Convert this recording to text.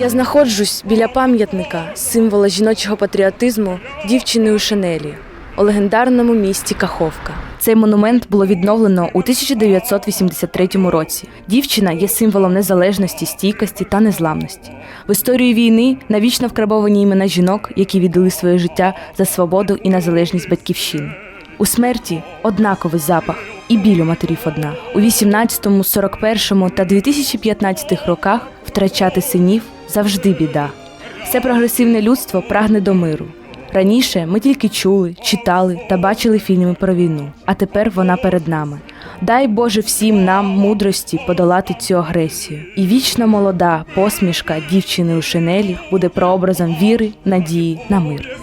Я знаходжусь біля пам'ятника символа жіночого патріотизму дівчини у Шанелі у легендарному місті Каховка. Цей монумент було відновлено у 1983 році. Дівчина є символом незалежності, стійкості та незламності. В історії війни навічно вкрабовані імена жінок, які віддали своє життя за свободу і незалежність батьківщини. У смерті однаковий запах і біль у матерів одна. У 18, 41 та 2015 роках втрачати синів завжди біда. Все прогресивне людство прагне до миру. Раніше ми тільки чули, читали та бачили фільми про війну, а тепер вона перед нами. Дай Боже всім нам мудрості подолати цю агресію. І вічно молода посмішка дівчини у шинелі буде прообразом віри, надії на мир.